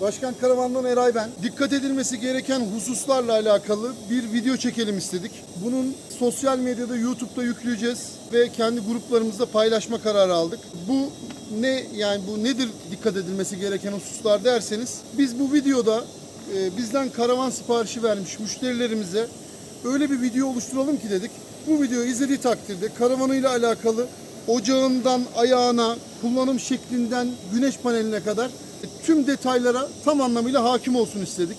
Başkan Karavan'dan Eray ben. Dikkat edilmesi gereken hususlarla alakalı bir video çekelim istedik. Bunun sosyal medyada, YouTube'da yükleyeceğiz ve kendi gruplarımızda paylaşma kararı aldık. Bu ne yani bu nedir dikkat edilmesi gereken hususlar derseniz biz bu videoda e, bizden karavan siparişi vermiş müşterilerimize öyle bir video oluşturalım ki dedik. Bu videoyu izlediği takdirde karavanıyla alakalı ocağından ayağına, kullanım şeklinden güneş paneline kadar tüm detaylara tam anlamıyla hakim olsun istedik.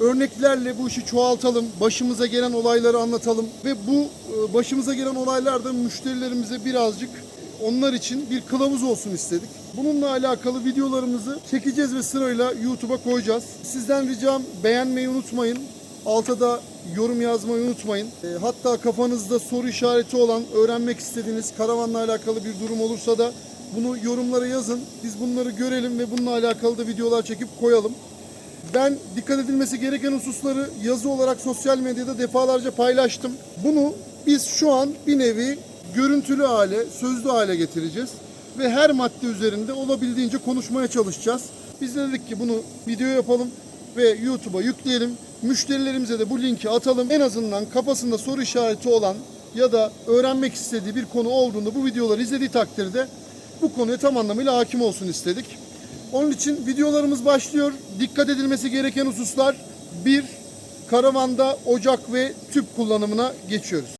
Örneklerle bu işi çoğaltalım, başımıza gelen olayları anlatalım ve bu e, başımıza gelen olaylar da müşterilerimize birazcık onlar için bir kılavuz olsun istedik. Bununla alakalı videolarımızı çekeceğiz ve sırayla YouTube'a koyacağız. Sizden ricam beğenmeyi unutmayın. Alta da yorum yazmayı unutmayın. E, hatta kafanızda soru işareti olan, öğrenmek istediğiniz karavanla alakalı bir durum olursa da bunu yorumlara yazın. Biz bunları görelim ve bununla alakalı da videolar çekip koyalım. Ben dikkat edilmesi gereken hususları yazı olarak sosyal medyada defalarca paylaştım. Bunu biz şu an bir nevi görüntülü hale, sözlü hale getireceğiz. Ve her madde üzerinde olabildiğince konuşmaya çalışacağız. Biz de dedik ki bunu video yapalım ve YouTube'a yükleyelim. Müşterilerimize de bu linki atalım. En azından kafasında soru işareti olan ya da öğrenmek istediği bir konu olduğunda bu videoları izlediği takdirde bu konuya tam anlamıyla hakim olsun istedik. Onun için videolarımız başlıyor. Dikkat edilmesi gereken hususlar 1. Karavanda ocak ve tüp kullanımına geçiyoruz.